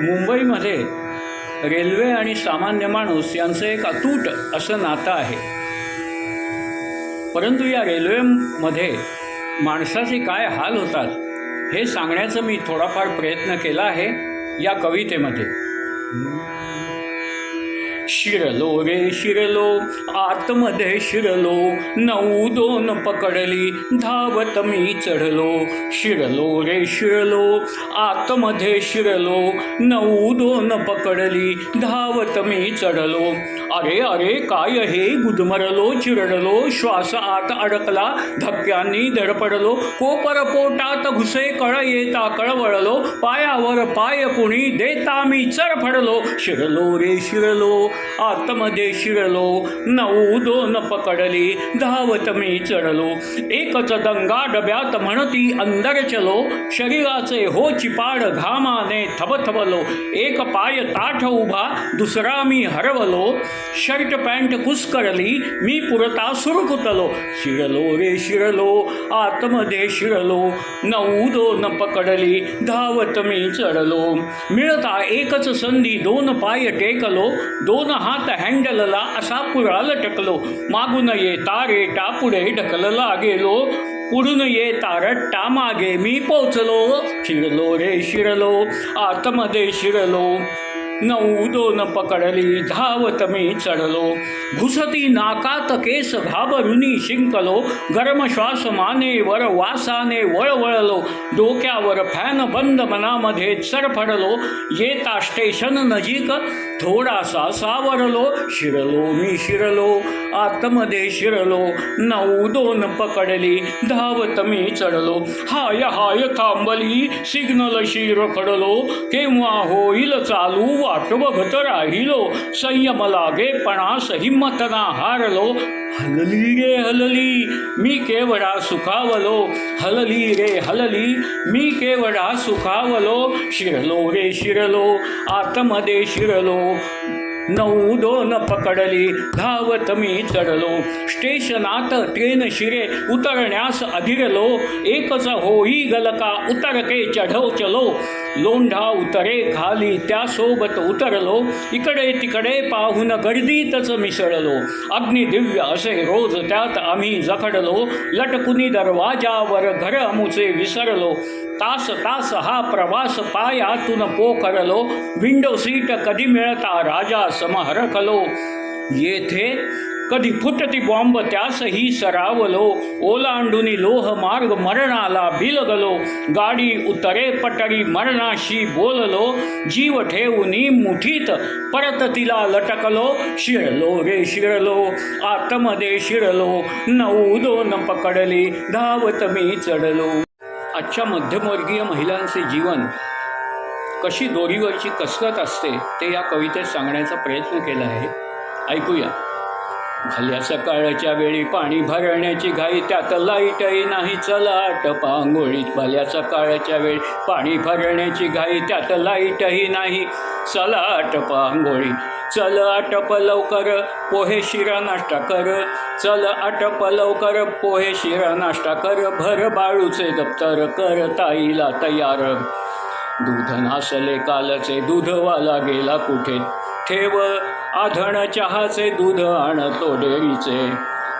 मुंबईमध्ये रेल्वे आणि सामान्य माणूस यांचं एक अतूट असं नातं आहे. परंतु या रेल्वेमध्ये माणसाचे काय हाल होतात हे सांगण्याचा मी थोडाफार प्रयत्न केला आहे या कवितेमध्ये. शिरलो रे शिरलो आतमध्ये शिरलो नऊ दोन पकडली धावत मी चढलो. शिरलो रे शिरलो आतमध्ये शिरलो नऊ दोन पकडली धावत मी चढलो. अरे अरे काय हे गुदमरलो चिरडलो श्वास आत अडकला धक्क्यांनी धडपडलो कोपर पोटात घुसे कळ येता कळवळलो पायावर पाय कुणी देता मी चरफडलो शिरलो रे शिरलो आतमध्ये शिरलो नऊ दोन पकडली धावत मी चढलो एकच दंगा डब्यात म्हणती अंदर चलो शरीराचे हो चिपाड घामाने थबथबलो एक पाय ताठ उभा दुसरा मी हरवलो शर्ट पॅन्ट कुस्करली मी पुरता सुरकुतलो शिरलो रे शिरलो आतमध्ये शिरलो. नऊ दोन पकडली धावत मी चढलो. मिळता एकच संधी दोन पाय टेकलो. दोन हात हँडलला असा पुरा लटकलो मागून येता रेटा पुढे ढकलला गेलो. पुढून येता रट्टा मागे मी पोचलो. शिरलो रे शिरलो आतमध्ये शिरलो. नऊ दोन पकडली धावत मी चढलो। घुसती नाकात केस घाबरुनी शिंकलो। गरम श्वास मानेवर वासाने वळवळलो। डोक्यावर फॅन बंद मनामध्ये चरफडलो। येता स्टेशन नजीक थोडासा सावरलो शिरलो मी शिरलो आतमध्ये शिरलो नऊ दोन पकडली धावत मी चढलो. हाय हाय थांबली सिग्नल शिर खडलो. केव्हा होईल चालू वाट बघत राहिलो. संयम लागेपणा हिंमत ना हारलो. हलली रे हलली मी केवढा सुखावलो. हलली रे हलली मी केवढा सुखावलो. शिरलो रे शिरलो आतमध्ये शिरलो. नऊ दोन पकडली धावत मी चढलो. स्टेशनात ट्रेन शिरे उतरण्यास अधिरलो. एकच होई गलका उतरके चढव चलो लोंढा उतरे खाली त्यासोबत उतरलो. इकडे तिकडे पाहून गर्दीतच मिसळलो. अग्निदिव्य असे रोज त्यात आम्ही जखडलो. लटकुनी दरवाजावर घर अमुचे विसरलो. तास तास हा प्रवास पायातून पोखरलो. विंडो सीट कधी मिळता राजा समहरकलो येथे कधी फुटती बॉम्ब त्यासही सरावलो. ओलांडुनी लोह मार्ग मरणाला बिलगलो. गाडी उतरे पटरी मरणाशी बोललो. जीव ठेवूनी मुठीत परत तिला लटकलो. शिरलो रे शिरलो आतमध्ये शिरलो. नऊ दोन पकडली धावत मी चढलो. आजच्या मध्यमवर्गीय महिलांचे जीवन कशी दोरीवरची कसरत असते ते या कवितेत सांगण्याचा प्रयत्न केला आहे. ऐकूया. भल्या सकाळच्या वेळी पाणी भरण्याची घाई त्यात लाईटही नाही चलाट पांगोळीत भल्या सकाळच्या वेळी पाणी भरण्याची घाई त्यात लाईटही नाही चलाट पांगोळी चल आटप लवकर पोहे शिरा नाश्ता कर. चल आटप लवकर पोहे शिरा नाश्ता कर. भर बाळूचे दप्तर कर ताईला तयार. दूध नासले कालचे दूधवाला गेला कुठे? ठेव आधण चहाचे दूध आणतो डेरीचे.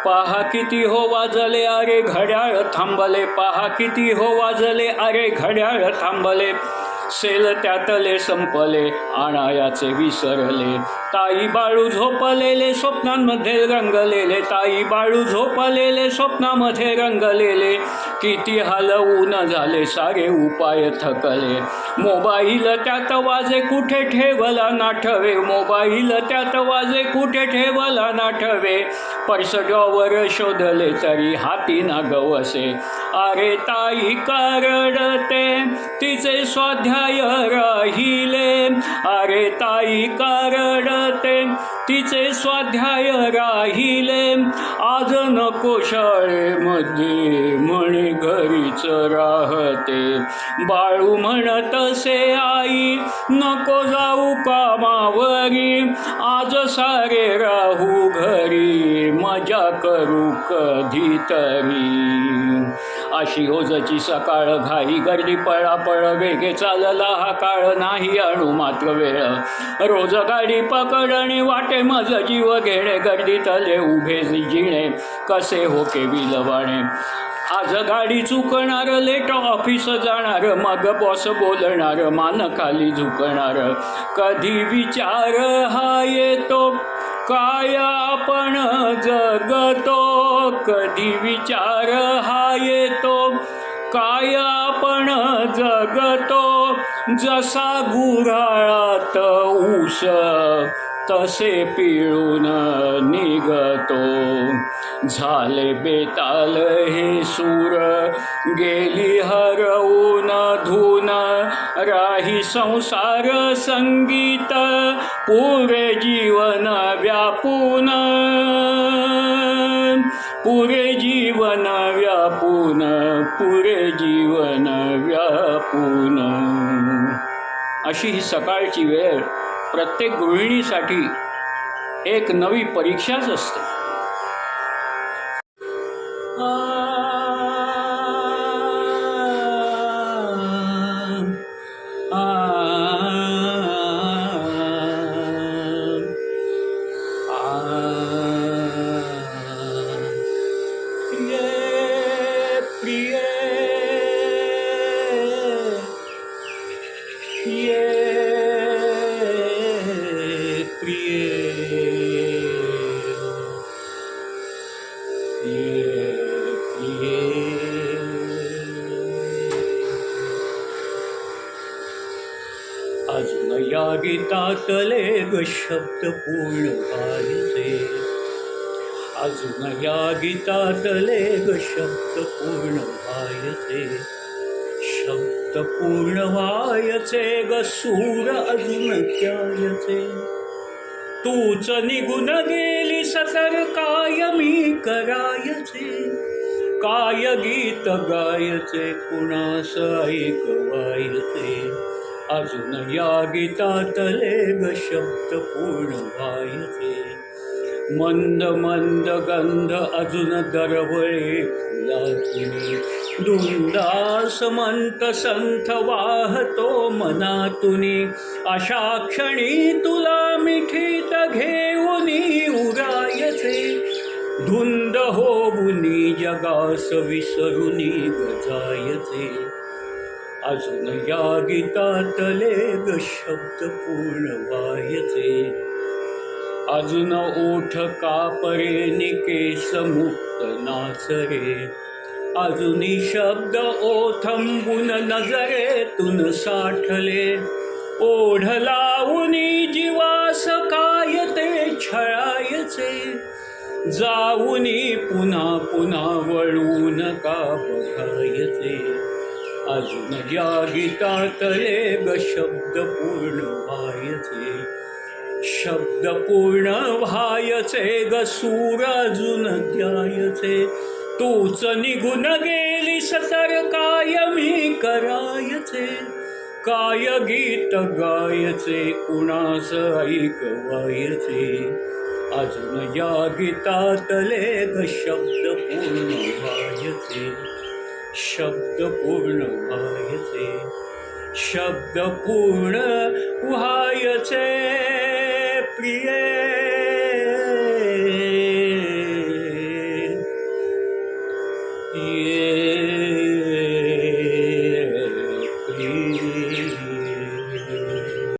पहा किती हो वाजले अरे घड्याळ थांबले. पहा किती हो वाजले अरे घड्याळ थांबले. सेल त्यातले संपले आणायाचे विसरले. ताई बाळू झोपलेले स्वप्नांमध्ये रंगलेले. ताई बाळू झोपलेले स्वप्नामध्ये रंगलेले. किती हलवून झाले सारे उपाय थकले. मोबाईल त्यात वाजे कुठे ठेवला नाठवे मोबाईल त्यात वाजे कुठे ठेवला नाठवे पर्स ड्रॉवर शोधले तरी हाती ना गवसे. अरे ताई करडते तिचे स्वाध्याय राहिले. अरे ताई करडते तिचे स्वाध्याय राहिले. आज नको शाळेमध्ये म्हणे घरीच राहते. बाळू म्हणत असे आई नको जाऊ कामावरी. आज सारे राहू घरी मजा करू कधीतरी अशी ओजची सकाळ घाई गर्दी पळापळ वेगे चालला हा काळ नाही अणुमा. मात्र वेळ. रोज गाडी पकडणे वाटे मज जीव घेणे गर्दीतले उभे जिणे कसे हो केवी लवाणे आज गाडी चुकणार लेट ऑफिस जाणार मग बॉस बोलणार मान खाली झुकणार. कधी विचार हा येतो काय आपण जगतो? कधी विचार हा येतो काय आपण जगतो जसा गुराळात ऊस तसे पिळून निघतो. झाले बेताल हे सूर गेली हरवून धून. राही संसार संगीत पुरे जीवन व्यापून. पुरे जीवन व्यापून पुरे जीवन व्यापून. अशी ही सकाळची वेळ प्रत्येक गृहिणीसाठी एक नवी परीक्षाच असते. ये प्रिय। ये प्रिय। अजून या गीतातले ग शब्द पूर्ण व्हायचे अजून या गीतातले ग शब्द पूर्ण व्हायचे शब्द पूर्ण व्हायचे ग सूर अजून त्यायचे. तूच निघून गेली सतर काय मी करायचे? काय गीत गायचे कुणास ऐकवायचे? अजून या गीतातले ग शब्द पूर्ण व्हायचे. मंद मंद गंध अजून दरवळे फुलातुनी धुंदास मंत संथ वाहतो मनातून. अशा क्षणी तुला मिठीत घेऊनी उरायचे. धुंद होऊनी जगास विसरुनी गजायचे. अजून या गीतातले ग शब्द पूर्ण व्हायचे अजून ओठ कापरे निकेश मुक्त नाचरे. अजूनी शब्द ओथंबून नजरेतून साठले. ओढ लावूनी जीवास काय ते छळायचे. जाऊनी पुन्हा पुन्हा वळून का बघायचे अजून या गीतातले ग शब्द पूर्ण व्हायचे. शब्द पूर्ण व्हायचे ग सूर अजून द्यायचे. तूच निघून गेली सतर काय मी करायचे? काय गीत गायचे? कुणास ऐकवायचे? अजून या गीतातले ग शब्द पूर्ण व्हायचे. शब्द पूर्ण व्हायचे. शब्द पूर्ण व्हायचे प्रिये.